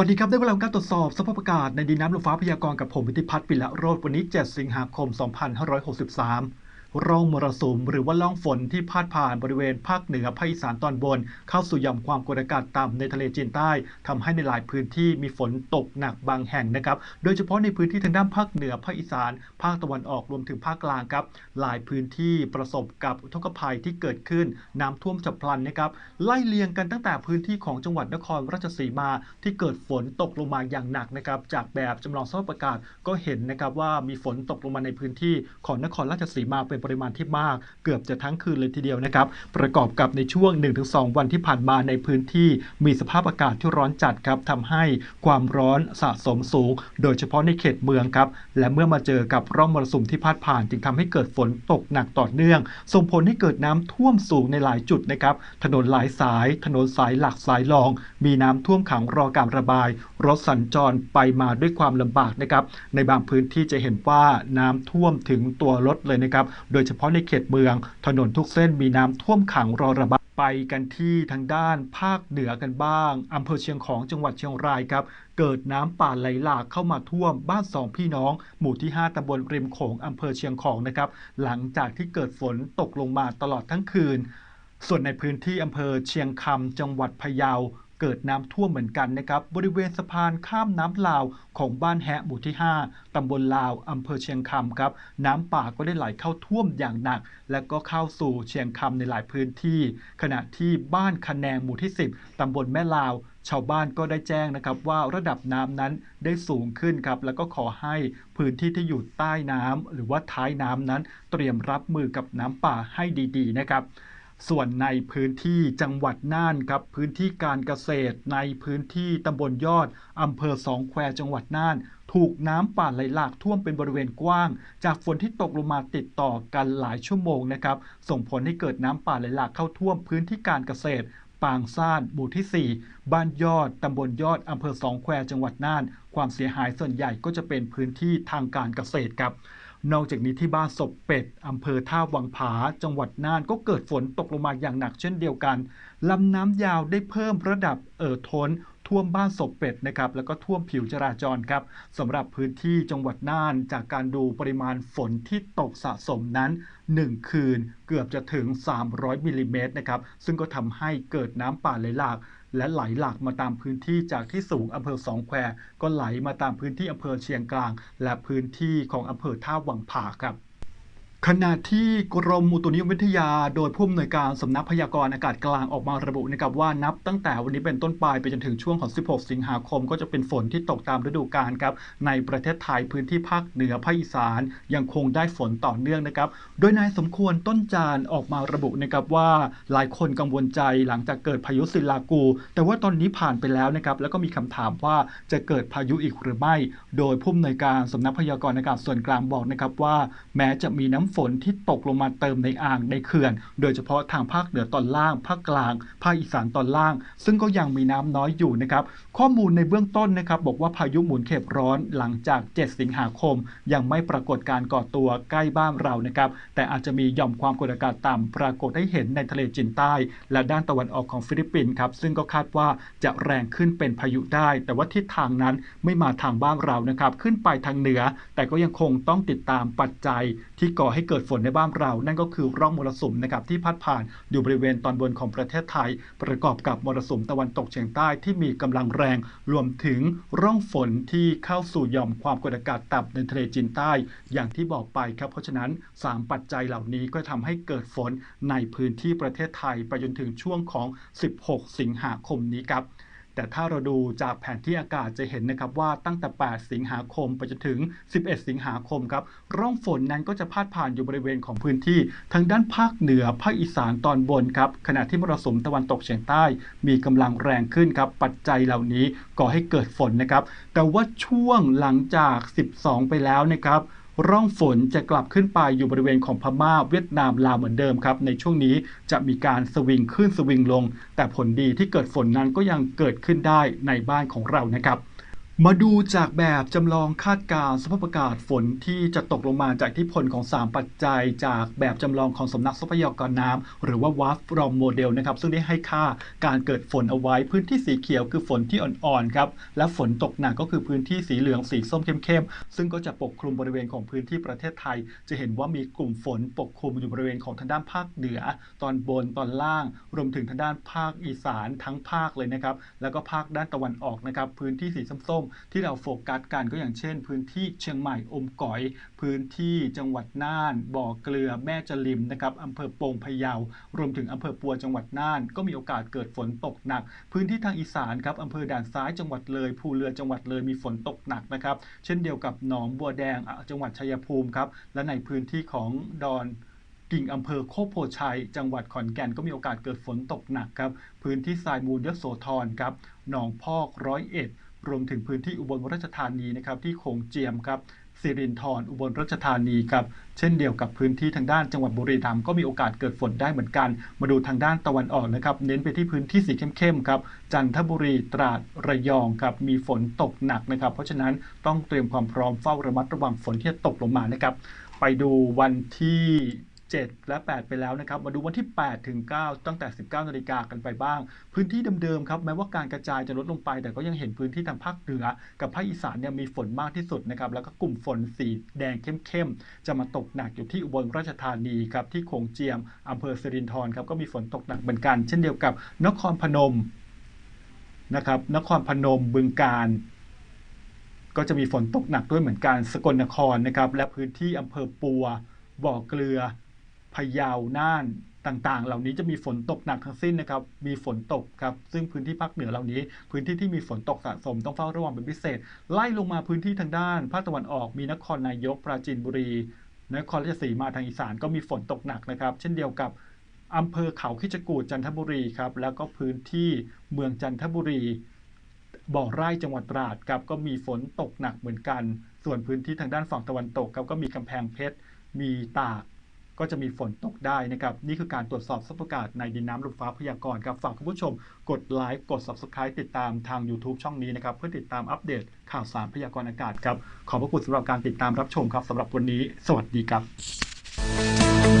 วัสดีครับได้เวลาการตรวจสอบสภาพอากาศในดินน้ำลมฟ้าพยากรณ์กับผมวิทิพัฒน์ปิละโรธวันนี้ 7 สิงหาคม 2563 ร่องมรสุมหรือว่าล่องฝนที่พาดผ่านบริเวณภาคเหนือภาคอีสานตอนบน เข้าสู่ย่อมความกดอากาศต่ำในทะเลจีนใต้ทำให้ในหลายพื้นที่มีฝนตกหนักบางแห่งนะครับ โดยเฉพาะในพื้นที่ทางด้านภาคเหนือภาคอีสาน ภาคตะวันออกรวมถึงภาคกลางครับ หลายพื้นที่ประสบกับอุทกภัยที่เกิดขึ้นน้ำท่วมฉับพลันนะครับไล่เลียงกันตั้งแต่พื้นที่ของจังหวัดนครราชสีมาที่เกิดฝนตกลงมาอย่างหนักนะครับจากแบบจำลองสภาพอากาศก็เห็นนะครับว่ามีฝนตกลงมาในพื้นที่ของนครราชสีมาเป็นปริมาณที่มาก เกือบจะทั้งคืนเลยทีเดียวนะครับ ประกอบกับในช่วง 1-2 วันที่ผ่านมาในพื้นที่มีสภาพอากาศที่ร้อนจัดครับทำให้ความร้อนสะสมสูง โดยเฉพาะในเขตเมืองครับ และเมื่อมาเจอกับร่องมรสุมที่พาดผ่าน จึงทำให้เกิดฝนตกหนักต่อเนื่อง ส่งผลให้เกิดน้ำท่วมสูงในหลายจุดนะครับ ถนนหลายสาย ถนนสายหลักสายรอง มีน้ำท่วมขังรอการระบาย รถสัญจรไปมาด้วยความลำบากนะครับ ในบางพื้นที่จะเห็นว่าน้ำท่วมถึงตัวรถเลยนะครับโดยเฉพาะในเขตเมือง ถนนทุกเส้นมีน้ำท่วมขังรอระบายไปกันที่ทางด้านภาคเหนือกันบ้างอำเภอเชียงของจังหวัดเชียงรายครับ เกิดน้ำป่าไหลหลากเข้ามาท่วมบ้านสองพี่น้อง หมู่ที่ 5ตำบลริมโขงอำเภอเชียงของนะครับ หลังจากที่เกิดฝนตกลงมาตลอดทั้งคืน ส่วนในพื้นที่อำเภอเชียงคำจังหวัดพะเยา เกิดน้ำท่วมเหมือนกันนะครับ บริเวณสะพานข้ามน้ำลาวของบ้านแฮะหมู่ที่ 5 ตำบลลาวอำเภอเชียงคำครับ น้ำป่าก็ได้ไหลเข้าท่วมอย่างหนัก และก็เข้าสู่เชียงคำในหลายพื้นที่ ขณะที่บ้านคะแนงหมู่ที่ 10 ตำบลแม่ลาวชาวบ้านก็ได้แจ้งนะครับว่าระดับน้ำนั้นได้สูงขึ้นครับแล้วก็ขอให้พื้นที่ที่อยู่ใต้น้ำหรือว่าท้ายน้ำนั้นเตรียมรับมือกับน้ำป่าให้ดี ๆ นะครับ ส่วนในพื้นที่จังหวัดน่านครับพื้นที่การเกษตรในพื้นที่ตำบลยอดอำเภอสองแควจังหวัดน่าน ถูกน้ำป่าไหลหลากท่วมเป็นบริเวณกว้าง จากฝนที่ตกลงมาติดต่อกันหลายชั่วโมงนะครับส่งผลให้เกิดน้ำป่าไหลหลากเข้าท่วมพื้นที่การเกษตรปางซ่านหมู่ที่ 4 บ้านยอด ตำบลยอด อำเภอสองแคว จังหวัดน่าน ความเสียหายส่วนใหญ่ก็จะเป็นพื้นที่ทางการเกษตรครับ นอกจากนี้ที่บ้านศพเป็ดอำเภอท่าวังผา จังหวัดน่านก็เกิดฝนตกลงมาอย่างหนักเช่นเดียวกันลำน้ำยาวได้เพิ่มระดับเอ่อท้นท่วมบ้านศพเป็ดนะครับแล้วก็ท่วมผิวจราจรครับสำหรับพื้นที่จังหวัดน่านจากการดูปริมาณฝนที่ตกสะสมนั้น 1 คืนเกือบจะถึง 300มิลลิเมตรนะครับซึ่งก็ทำให้เกิดน้ำป่าไหลหลาก และไหลหลากมาตามพื้นที่จากที่สูงอำเภอสองแควก็ไหลมาตามพื้นที่อำเภอเชียงกลาง และพื้นที่ของอำเภอท่าวังผาครับ ขณะที่กรมอุตุนิยมวิทยา โดยผู้อำนวยการสำนักพยากรณ์อากาศกลางออกมาระบุนะครับว่านับตั้งแต่วันนี้เป็นต้นไปไปจนถึงช่วงของ 16 สิงหาคม ก็จะเป็นฝนที่ตกตามฤดูกาลครับในประเทศไทยพื้นที่ภาคเหนือภาคอีสานยังคงได้ฝนต่อเนื่องนะครับโดยนายสมควรต้นจานออกมาระบุนะครับว่าหลายคนกังวลใจหลังจากเกิดพายุศิลากู แต่ว่าตอนนี้ผ่านไปแล้วนะครับแล้วก็มีคำถามว่าจะเกิดพายุอีกหรือไม่ โดยผู้อำนวยการสำนักพยากรณ์อากาศส่วนกลางบอกนะครับว่า แม้จะมีน้ำฝนที่ตกลงมาเติมในอ่างในเขื่อน โดยเฉพาะทางภาคเหนือตอนล่าง ภาคกลาง ภาคอีสานตอนล่าง ซึ่งก็ยังมีน้ำน้อยอยู่นะครับ ข้อมูลในเบื้องต้นนะครับ บอกว่าพายุหมุนเขตร้อนหลังจาก 7 สิงหาคม ยังไม่ปรากฏการก่อตัวใกล้บ้านเรานะครับ แต่อาจจะมีหย่อมความกดอากาศต่ำปรากฏให้เห็นในทะเลจีนใต้ และด้านตะวันออกของฟิลิปปินส์ครับ ซึ่งก็คาดว่าจะแรงขึ้นเป็นพายุได้ แต่ว่าทิศทางนั้นไม่มาทางบ้านเรานะครับ ขึ้นไปทางเหนือ แต่ก็ยังคงต้องติดตามปัจจัยที่ก่อใให้เกิดฝนในบ้านเรา นั่นก็คือร่องมรสุมนะครับที่พัดผ่านอยู่บริเวณตอนบนของประเทศไทย ประกอบกับมรสุมตะวันตกเฉียงใต้ที่มีกำลังแรง รวมถึงร่องฝนที่เข้าสู่หย่อมความกดอากาศต่ำในทะเลจีนใต้ อย่างที่บอกไปครับ เพราะฉะนั้น 3 ปัจจัยเหล่านี้ก็ทำให้เกิดฝนในพื้นที่ประเทศไทยไปจนถึงช่วงของ 16 สิงหาคมนี้ครับ แต่ถ้าเราดูจากแผนที่อากาศจะเห็นนะครับว่าตั้งแต่ 8 สิงหาคมไปจนถึง 11 สิงหาคมครับร่องฝนนั้นก็จะพาดผ่านอยู่บริเวณของพื้นที่ทางด้านภาคเหนือภาคอีสานตอนบนครับขณะที่มรสุมตะวันตกเฉียงใต้ มีกำลังแรงขึ้นครับปัจจัยเหล่านี้ก่อให้เกิดฝนนะครับแต่ว่าช่วงหลังจาก 12 ไปแล้วนะครับ ร่องฝนจะกลับขึ้นไปอยู่บริเวณของพม่าเวียดนามลาวเหมือนเดิมครับ ในช่วงนี้จะมีการสวิงขึ้นสวิงลง แต่ผลดีที่เกิดฝนนั้นก็ยังเกิดขึ้นได้ในบ้านของเรานะครับ มาดูจากแบบจำลองคาดการณ์สภาพอากาศฝนที่จะตกลงมาจากอิทธิพลของ 3 ปัจจัย จากแบบจำลองของสำนักทรัพยากรน้ำหรือว่า WAF from Model นะครับซึ่งได้ให้ค่าการเกิดฝนเอาไว้ พื้นที่สีเขียวคือฝนที่อ่อนๆครับและฝนตกหนักก็คือพื้นที่สีเหลืองสีส้มเข้มๆซึ่งก็จะปกคลุมบริเวณของพื้นที่ประเทศไทย จะเห็นว่ามีกลุ่มฝนปกคลุมอยู่บริเวณของทางด้านภาคเหนือ ตอนบนตอนล่าง รวมถึงทางด้านภาคอีสานทั้งภาคเลยนะครับแล้วก็ภาคด้านตะวันออกนะครับพื้นที่สีส้มที่เราโฟกัสกันก็อย่างเช่น พื้นที่เชียงใหม่อมก๋อย พื้นที่จังหวัดน่าน บ่อเกลือแม่จลิมนะครับอำเภอโป่งพะเยา รวมถึงอำเภอปัวจังหวัดน่าน ก็มีโอกาสเกิดฝนตกหนัก พื้นที่ทางอีสานครับอำเภอด่านซ้ายจังหวัดเลยภูเรือจังหวัดเลยมีฝนตกหนักนะครับ เช่นเดียวกับหนองบัวแดงจังหวัดชัยภูมิครับและในพื้นที่ของดอนกิ่งอำเภอโคกโพชัย จังหวัดขอนแก่นก็มีโอกาสเกิดฝนตกหนักครับ พื้นที่ทรายมูลยโสธรครับ หนองพอกร้อยเอ็ด รวมถึงพื้นที่อุบลราชธานีนะครับที่โขงเจียมครับสิรินธรออุบลราชธานีครับเช่นเดียวกับพื้นที่ทางด้านจังหวัดบุรีรัมย์ก็มีโอกาสเกิดฝนได้เหมือนกัน มาดูทางด้านตะวันออกนะครับ เน้นไปที่พื้นที่สีเข้มๆครับจันทบุรีตราดระยองครับมีฝนตกหนักนะครับ เพราะฉะนั้นต้องเตรียมความพร้อมเฝ้าระมัดระวังฝนที่จะตกลงมานะครับ ไปดูวันที่ 7 และ 8 ไปแล้วนะครับ มาดูวันที่ 8 ถึง 9 ตั้งแต่ 19 นาฬิกากันไปบ้าง พื้นที่เดิมๆครับ แม้ว่าการกระจายจะลดลงไป แต่ก็ยังเห็นพื้นที่ทางภาคเหนือ กับภาคอีสานเนี่ยมีฝนมากที่สุดนะครับ แล้วก็กลุ่มฝนสีแดงเข้มๆ จะมาตกหนักอยู่ที่อุบลราชธานีครับ ที่โขงเจียมอำเภอสิรินธรครับ ก็มีฝนตกหนักเหมือนกัน เช่นเดียวกับนครพนมนะครับ นครพนมบึงกาฬก็จะมีฝนตกหนักด้วยเหมือนกัน สกลนครนะครับ และพื้นที่อำเภอปัว บ่อเกลือ พะเยาน่านต่างๆ เหล่านี้จะมีฝนตกหนักทั้งสิ้นนะครับ มีฝนตกครับ ซึ่งพื้นที่ภาคเหนือเหล่านี้ พื้นที่ที่มีฝนตกสะสมต้องเฝ้าระวังเป็นพิเศษ ไล่ลงมาพื้นที่ทางด้านภาคตะวันออกมีนครนายกปราจีนบุรี นครราชสีมาทางอีสานก็มีฝนตกหนักนะครับ เช่นเดียวกับอำเภอเขาคิชกูฏจันทบุรีครับ แล้วก็พื้นที่เมืองจันทบุรี บ่อไร่จังหวัดตราดครับ ก็มีฝนตกหนักเหมือนกัน ส่วนพื้นที่ทางด้านฝั่งตะวันตกครับ ก็มีกำแพงเพชร มีตาก ก็จะมีฝนตกได้นะครับ นี่คือการตรวจสอบสภาพอากาศในดินน้ำลมฟ้าพยากรณ์ครับฝากคุณผู้ชมกดไลค์กด Subscribe ติดตามทาง YouTube ช่องนี้นะครับ เพื่อติดตามอัปเดตข่าวสารพยากรณ์อากาศครับ ขอบพระคุณสำหรับการติดตามรับชมครับสำหรับวันนี้ สวัสดีครับ